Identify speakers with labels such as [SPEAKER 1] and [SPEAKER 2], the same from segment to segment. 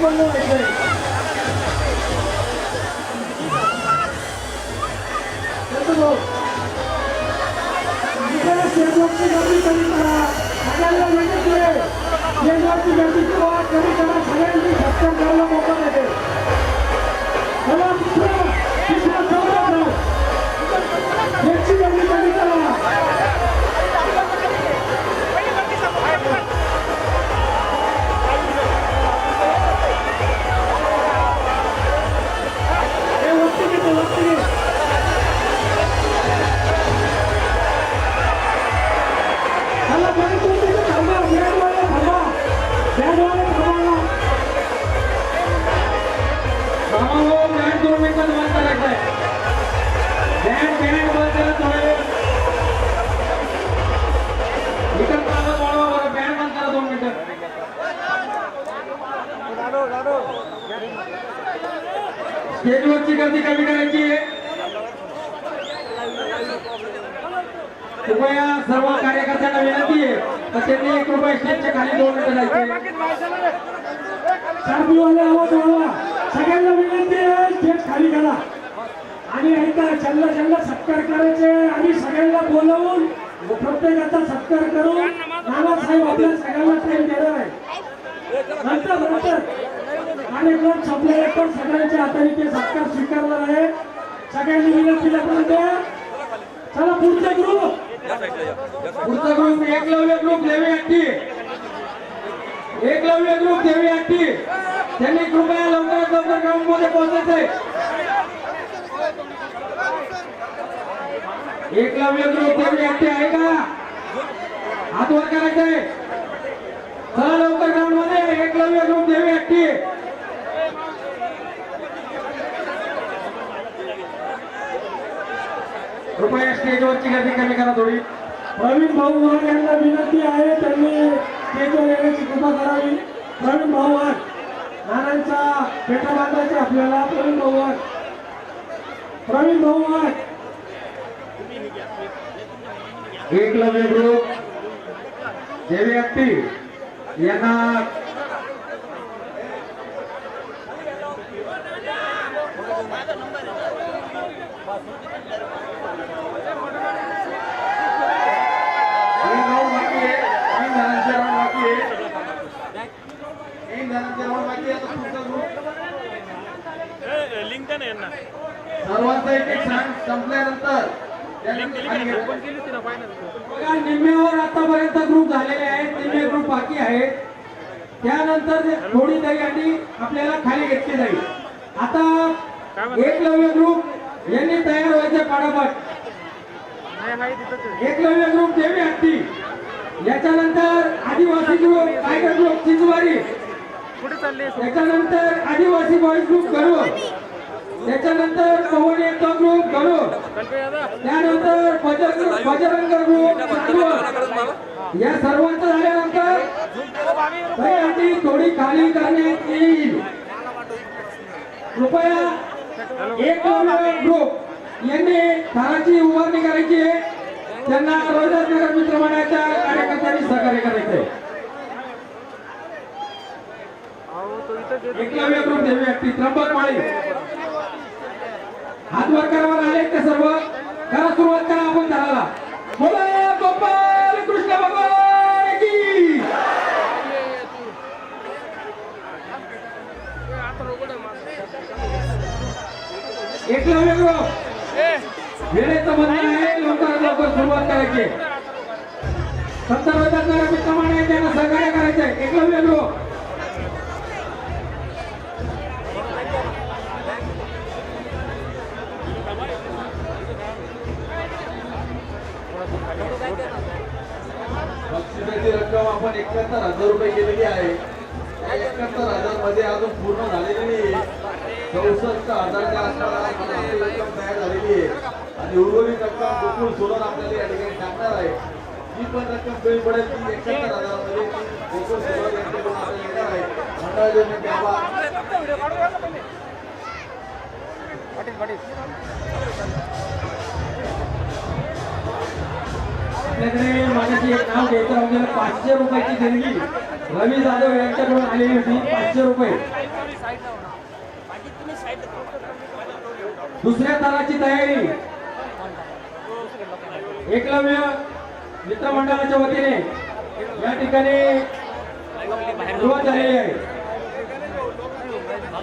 [SPEAKER 1] स्टेजवर पहिले बोललं व्हायचंय येतो भाऊ. इकडे स्टेजवरची गर्दी कमी करा सगळ्यांना विनंती स्टेजवरची गर्दी कमी
[SPEAKER 2] करायची कृपया सर्व कार्यकर्त्यांना विनंती आहे तर त्यांनी कृपया स्टेजच्या खाली दोन मिनिटं जायचे.
[SPEAKER 1] शार्पीवाले आवाज वाढवा. सगळ्यांना विनंती आहे स्टेज खाली करा. आणि ऐका चल्ला चल्ला सत्कार करायचे आणि सगळ्यांना बोलवून प्रत्येकाचा सत्कार करून नानासाहेब आपल्या सगळ्यांना टाइम देणार आहे. नंतर नंतर. आणि पण संपलेले पण सगळ्यांच्या हाताने ते सत्कार स्वीकारणार आहे सगळ्यांनी विनंती लग्न चला पुढचा ग्रुप
[SPEAKER 2] पुढचा ग्रुप एकलव्य ग्रुप देवी हट्टी. एकलव्य ग्रुप देवी हट्टी. त्यांनी कृपया लवकरात लवकर ग्राउंडमध्ये पोहोचायचंय. एकलव्य ग्रुप देवी हट्टी आहे का? हात वर करायचंय. चला लवकर ग्राउंडमध्ये एकलव्य ग्रुप देवी हट्टी. कृपया स्टेजवरची गर्दी कमी करा थोडी.
[SPEAKER 1] प्रवीण भाऊ वाघ यांना विनंती आहे त्यांनी स्टेजवर येण्याची कृपा करावी. प्रवीण भाऊ वाघ नानांचा पेटा बांधायचे आपल्याला प्रवीण भाऊ वाघ प्रवीण भाऊ वाघ
[SPEAKER 2] एकलव्य ग्रुप देवी यांना तीन राऊंड बाकी आहे तीन जणांचे राऊंड बाकी आहे तीन जणांचे राऊंड बाकी आहे आता पुढचा ग्रुप
[SPEAKER 3] लिंक द्या ना यांना?
[SPEAKER 2] सर्वांचा एक एक सांग संपल्यानंतर. बघा निम्म्यावर आतापर्यंत ग्रुप झालेले आहेत निम्मे ग्रुप बाकी आहेत. त्यानंतर थोडी दहीहंडी आपल्याला खाली घेतली जाईल आता एकलव्य ग्रुप यांनी तयार व्हायचे
[SPEAKER 3] आहे.
[SPEAKER 2] एकलव्य ग्रुप देवी हत्ती. याच्यानंतर आदिवासी ग्रुप टायगर ग्रुप चिंचवारी त्याच्यानंतर आदिवासी बॉईज ग्रुप गरुड त्याच्यानंतर पवन एकता ग्रुप गरुड. त्यानंतर बजरंग ग्रुप चांदवड या सर्वांचं झाल्यानंतर आधी थोडी खाली करण्यात येईल. कृपया एक ग्रुप यांनी घराची उभारणी करायची आहे. त्यांना रोजगार मित्र मंडळाच्या कार्यकर्त्यांनी सहकार्य
[SPEAKER 3] करायचंय
[SPEAKER 2] एकलव्य ग्रुप देवी व्यक्ती त्र्यंबक माळी हात वर करावर आले ते सर्व. करा सुरुवात करा आपण धराला बोला गोपाल आपण एकाहत्तर हजार रुपये केलेली आहे.
[SPEAKER 4] एकाहत्तर हजारमध्ये अजून पूर्ण झालेली नाही. चौसष्ट हजारच्या आसपास रक्कम तयार झालेली आहे. आणि उर्वरित रक्कम गोकुळ सोलर आपल्याला या ठिकाणी टाकणार आहे. ती पण रक्कम कमी पडेल ती एकाहत्तर हजारामध्ये ती गोकुळ सोलर यांच्याकडून आपल्याला येणार आहे. मंडळाचे द्यावा
[SPEAKER 2] आपल्याकडे माझ्याशी एक नाव घ्यायचं म्हणजे पाचशे रुपयाची देणगी रवी जाधव यांच्याकडून आलेली होती पाचशे रुपये. दुसऱ्या तालाची तयारी. एकलव्य मित्रमंडळाच्या वतीने या ठिकाणी सुरुवात झालेली आहे.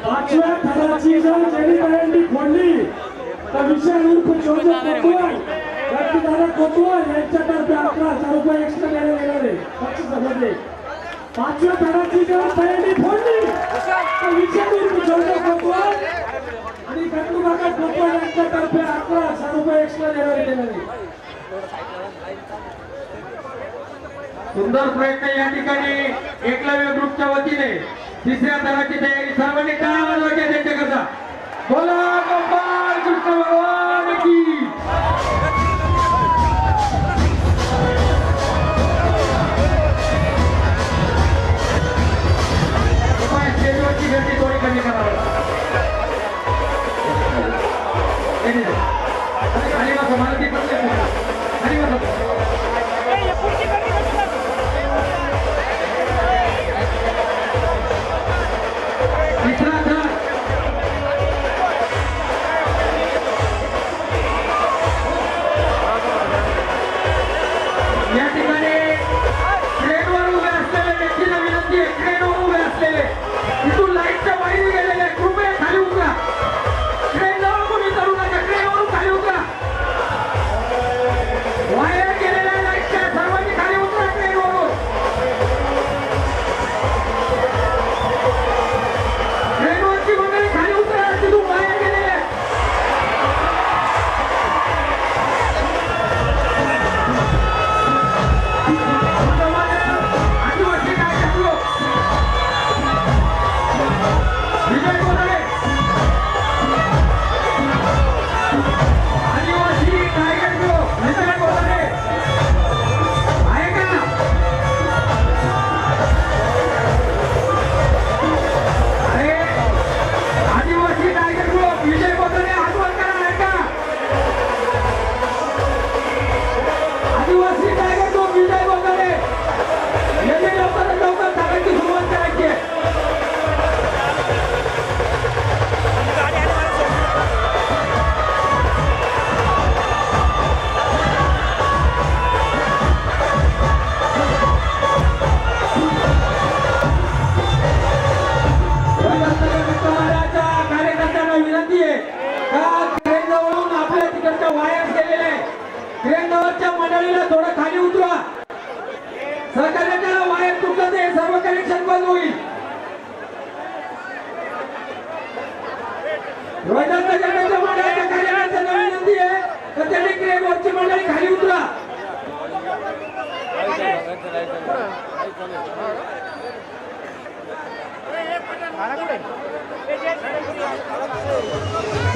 [SPEAKER 1] पाचव्या थराची जर जेणेकरांनी फोडली तर विशाल उर्फ जोजो कोतवाल दादा कोतवाल यांच्यातर्फे अकरा हजार रुपये एक्स्ट्रा देण्यात येणार आहे बक्षिसामध्ये पाचव्या धडाची जेव्हा तयारी फोडली विचारून विशाल कोतवाल आणि गंगू काका कोतवाल यांच्यातर्फे अकरा हजार रुपये एक्स्ट्रा देण्यात येणार आहे
[SPEAKER 2] सुंदर प्रयत्न या ठिकाणी एकलव्य ग्रुपच्या वतीने तिसऱ्या दराची तयारी सर्वांनी काय वाजवायच्या त्यांच्याकरता बोला गोपाल कृष्ण भगवान की. गर्दी थोडी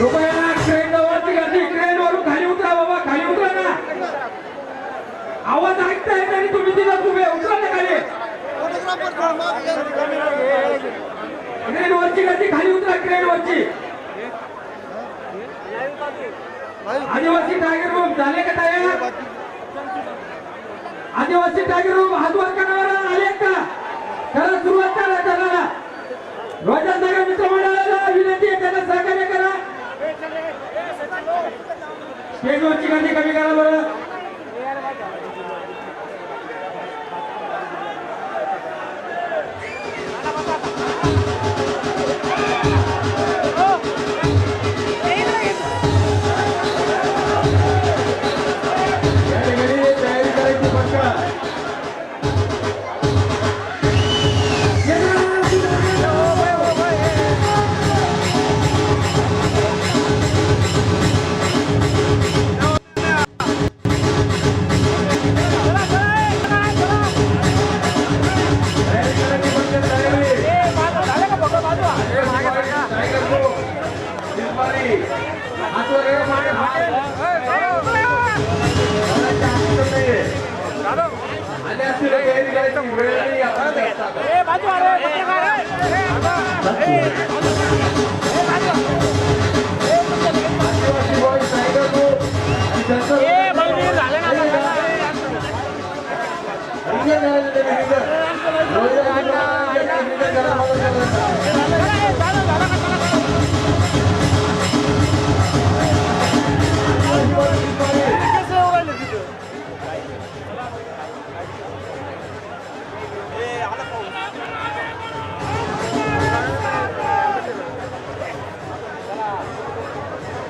[SPEAKER 2] कृपया ट्रेन जवळची गर्दी ट्रेनवरून खाली उतरा बाबा खाली उतरा ना. आवाज ऐकताय तरी तुम्ही तिथं तुम्ही उतरा ना खाली. ट्रेनवरची गर्दी खाली उतरा आदिवासी टायगर रूम झाले का तयार? आदिवासी टायगर रूम हातवर करणारा आले का? खरं सुरुवात करा करायला मित्र मंडळाला विनंती आहे त्यांना सहकार्य करा. स्टेजवरची गर्दी कमी करा बरं
[SPEAKER 4] या ठिकाणी झालं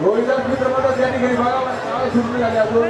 [SPEAKER 4] रोहिदास मित्रपदास या ठिकाणी बघा काय सुरू झाले आपण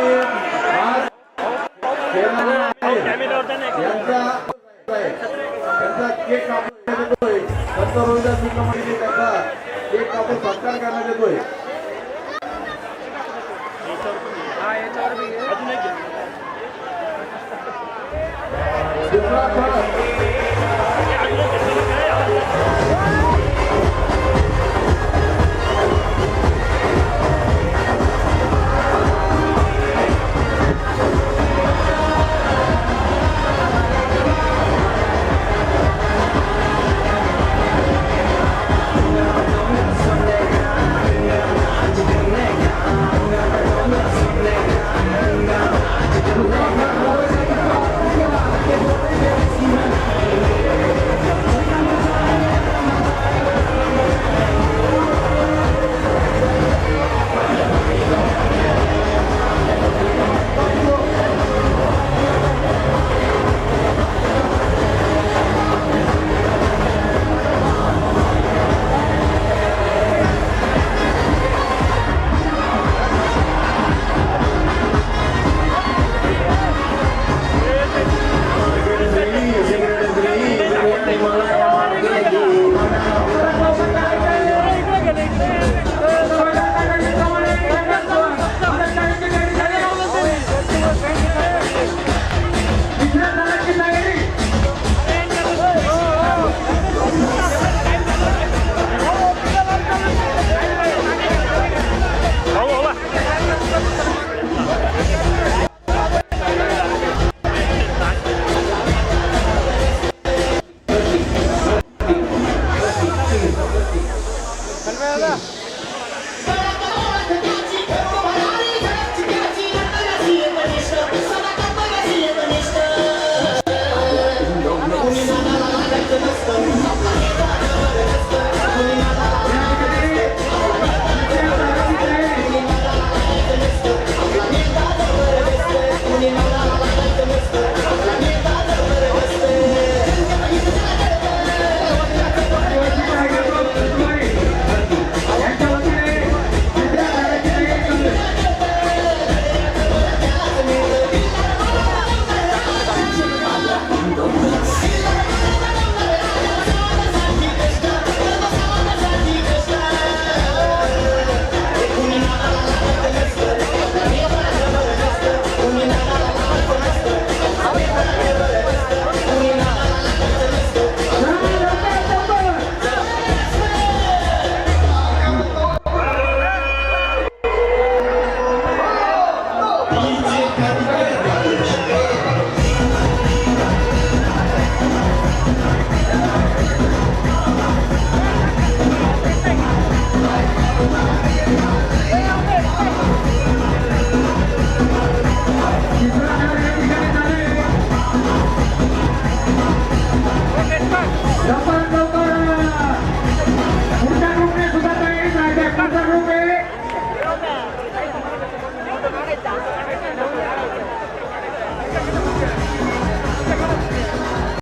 [SPEAKER 4] पंतप्रधान निगममध्ये त्यांना एक आपण सत्कार करण्यात येतोय.
[SPEAKER 3] दुसरा